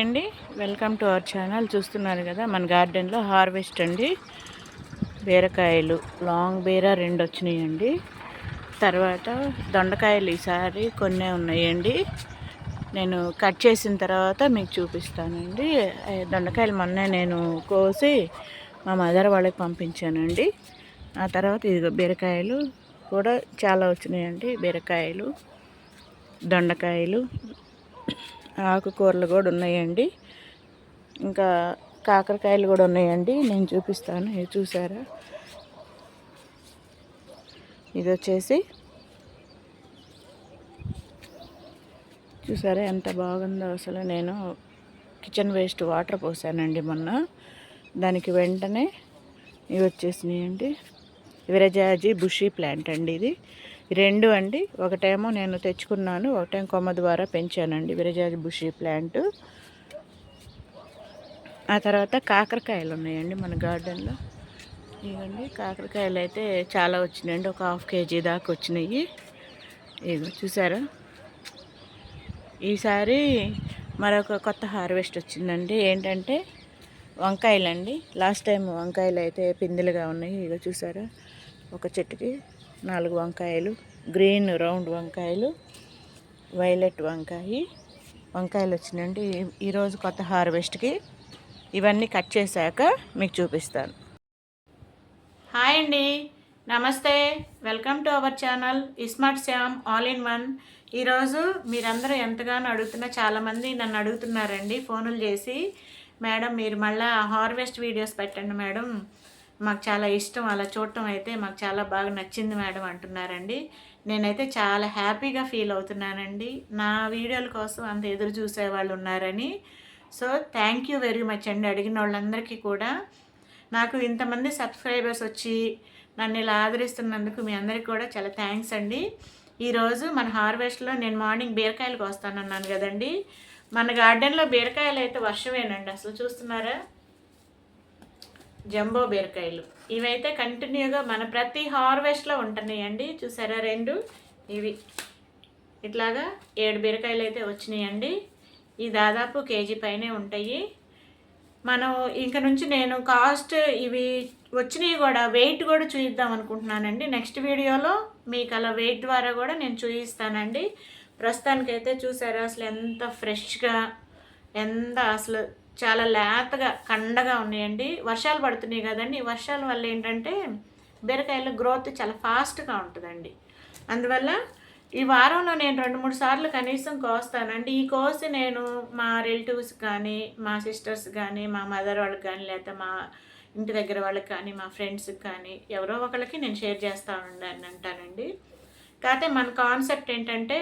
అండి. Welcome to our channel చూస్తున్నారు కదా మన గార్డెన్లో హార్వెస్ట్ అండి. బీరకాయలు లాంగ్ బీర రెండు వచ్చినాయండి తర్వాత దొండకాయలు ఈసారి కొన్ని ఉన్నాయండి. నేను కట్ చేసిన తర్వాత మీకు చూపిస్తానండి. దొండకాయలు మొన్నే నేను కోసి మా మదర్ వాళ్ళకి పంపించానండి. ఆ తర్వాత ఇదిగో బీరకాయలు కూడా చాలా వచ్చినాయండి. బీరకాయలు దొండకాయలు ఆకుకూరలు కూడా ఉన్నాయండి. ఇంకా కాకరకాయలు కూడా ఉన్నాయండి. నేను చూపిస్తాను. ఇది చూసారా? ఇది వచ్చేసి చూసారా? ఎంత బాగుందో అసలు. నేను కిచెన్ వేస్ట్ వాటర్ పోసానండి మొన్న. దానికి వెంటనే ఇవి వచ్చేసినాయండి. విరజాజీ బుషీ ప్లాంట్ అండి ఇది. రెండు అండి. ఒకటేమో నేను తెచ్చుకున్నాను. ఒకటేం కొమ్మ ద్వారా పెంచానండి. విరజాజి బుషీ ప్లాంట్. ఆ తర్వాత కాకరకాయలు ఉన్నాయండి మన గార్డెన్లో. ఇవ్వండి కాకరకాయలు అయితే చాలా వచ్చినాయండి. ఒక హాఫ్ కేజీ దాకా వచ్చినాయి. ఇదిగో చూసారా? ఈసారి మరొక కొత్త హార్వెస్ట్ వచ్చిందండి. ఏంటంటే వంకాయలండి. లాస్ట్ టైం వంకాయలు అయితే పిందెలుగా ఉన్నాయి. ఇక చూసారా? ఒక చెట్టుకి. నాలుగు వంకాయలు గ్రీన్ రౌండ్ వంకాయలు వైలెట్ వంకాయ. వంకాయలు వచ్చినాయండి. ఈరోజు కొత్త హార్వెస్ట్కి ఇవన్నీ కట్ చేశాక మీకు చూపిస్తాను. హాయ్ అండి. నమస్తే. Welcome to our channel iSmart Shyam all in one. ఈరోజు మీరందరూ ఎంతగానో అడుగుతున్న చాలామంది నన్ను అడుగుతున్నారండి. ఫోనులు చేసి మేడం మీరు మళ్ళీ హార్వెస్ట్ వీడియోస్ పెట్టండి మేడం. మాకు చాలా ఇష్టం అలా చూడటం అయితే మాకు చాలా బాగా నచ్చింది మేడం అంటున్నారండి. నేనైతే చాలా హ్యాపీగా ఫీల్ అవుతున్నానండి. నా వీడియోల కోసం అంత ఎదురు చూసే వాళ్ళు ఉన్నారని. So thank you very much అండి. అడిగిన వాళ్ళందరికీ కూడా. నాకు ఇంతమంది సబ్స్క్రైబర్స్ వచ్చి నన్ను ఇలా ఆదరిస్తున్నందుకు మీ అందరికీ కూడా చాలా థ్యాంక్స్ అండి. ఈరోజు మన హార్వెస్ట్లో నేను మార్నింగ్ బీరకాయలకు వస్తానన్నాను కదండి. మన గార్డెన్లో బీరకాయలు అయితే వర్షమేనండి. అసలు చూస్తున్నారా? జంబో బీరకాయలు. ఇవైతే కంటిన్యూగా మన ప్రతి హార్వెస్ట్లో ఉంటున్నాయండి. చూసారా రెండు? ఇవి. ఇట్లాగా ఏడు బీరకాయలు అయితే వచ్చినాయండి. ఈ దాదాపు కేజీ పైనే ఉంటాయి. మనం ఇంక నుంచి నేను కాస్ట్ ఇవి వచ్చినవి కూడా వెయిట్ కూడా చూపిద్దాం అనుకుంటున్నానండి. నెక్స్ట్ వీడియోలో మీకు అలా వెయిట్ ద్వారా కూడా నేను చూపిస్తానండి ప్రస్తుతానికైతే చూసారా అసలు ఎంత ఫ్రెష్గా ఎంత అసలు చాలా లేతగా కండగా ఉన్నాయండి. వర్షాలు పడుతున్నాయి కదండి. వర్షాల వల్ల ఏంటంటే బీరకాయల గ్రోత్ చాలా ఫాస్ట్గా ఉంటుందండి. అందువల్ల ఈ వారంలో నేను రెండు మూడు సార్లు కనీసం కోస్తానండి. ఈ కోసి నేను మా రిలేటివ్స్ కానీ మా సిస్టర్స్ కానీ మా మదర్ వాళ్ళకి కానీ లేకపోతే మా ఇంటి దగ్గర వాళ్ళకి కానీ మా ఫ్రెండ్స్కి కానీ ఎవరో ఒకళ్ళకి నేను షేర్ చేస్తా ఉండాలని అంటానండి కాకపోతే మన కాన్సెప్ట్ ఏంటంటే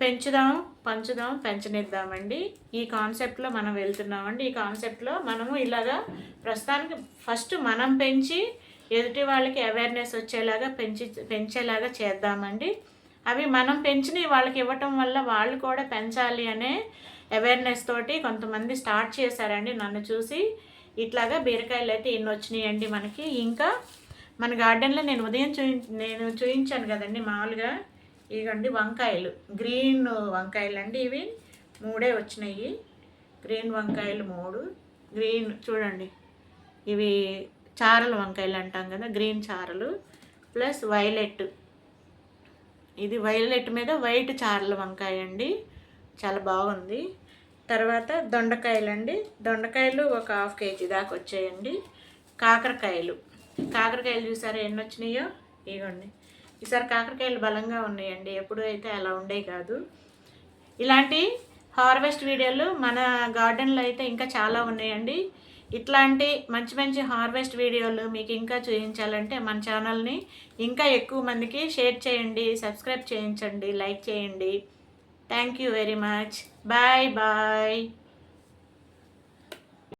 పెంచుదాం పంచుదాం పెంచనిద్దామండి. ఈ కాన్సెప్ట్లో మనం వెళ్తున్నామండి. ఈ కాన్సెప్ట్లో మనము ఇలాగా ప్రస్తుతానికి ఫస్ట్ మనం పెంచి ఎదుటి వాళ్ళకి అవేర్నెస్ వచ్చేలాగా పెంచి పెంచేలాగా చేద్దామండి. అవి మనం పెంచినవి వాళ్ళకి ఇవ్వటం వల్ల వాళ్ళు కూడా పెంచాలి అనే అవేర్నెస్ తోటి కొంతమంది స్టార్ట్ చేశారండి నన్ను చూసి. ఇట్లాగా బీరకాయలు అయితే ఎన్ని వచ్చినాయండి మనకి. ఇంకా మన గార్డెన్లో నేను ఉదయం చూయి నేను చూయించాను కదండి మామూలుగా. ఇదిగోండి వంకాయలు. గ్రీన్ వంకాయలు అండి ఇవి. మూడే వచ్చినాయి. గ్రీన్ వంకాయలు మూడు. గ్రీన్ చూడండి. ఇవి చారలు వంకాయలు అంటాం కదా గ్రీన్ చారలు. Plus violet. ఇది వైలెట్ మీద వైట్ చారల వంకాయ అండి. చాలా బాగుంది. తర్వాత దొండకాయలు అండి. దొండకాయలు ఒక హాఫ్ కేజీ దాకా వచ్చాయండి. కాకరకాయలు. కాకరకాయలు చూసారా ఎన్ని వచ్చినాయో? ఇవ్వండి ఈసారి కాకరకాయలు బలంగా ఉన్నాయండి. ఎప్పుడు అయితే అలా ఉండే కాదు. ఇలాంటి హార్వెస్ట్ వీడియోలు మన గార్డెన్లో అయితే ఇంకా చాలా ఉన్నాయండి. ఇట్లాంటి మంచి మంచి హార్వెస్ట్ వీడియోలు మీకు ఇంకా చూపించాలంటే మన ఛానల్ని ఇంకా ఎక్కువ మందికి షేర్ చేయండి సబ్స్క్రైబ్ చేయించండి లైక్ చేయండి. Thank you very much. Bye bye.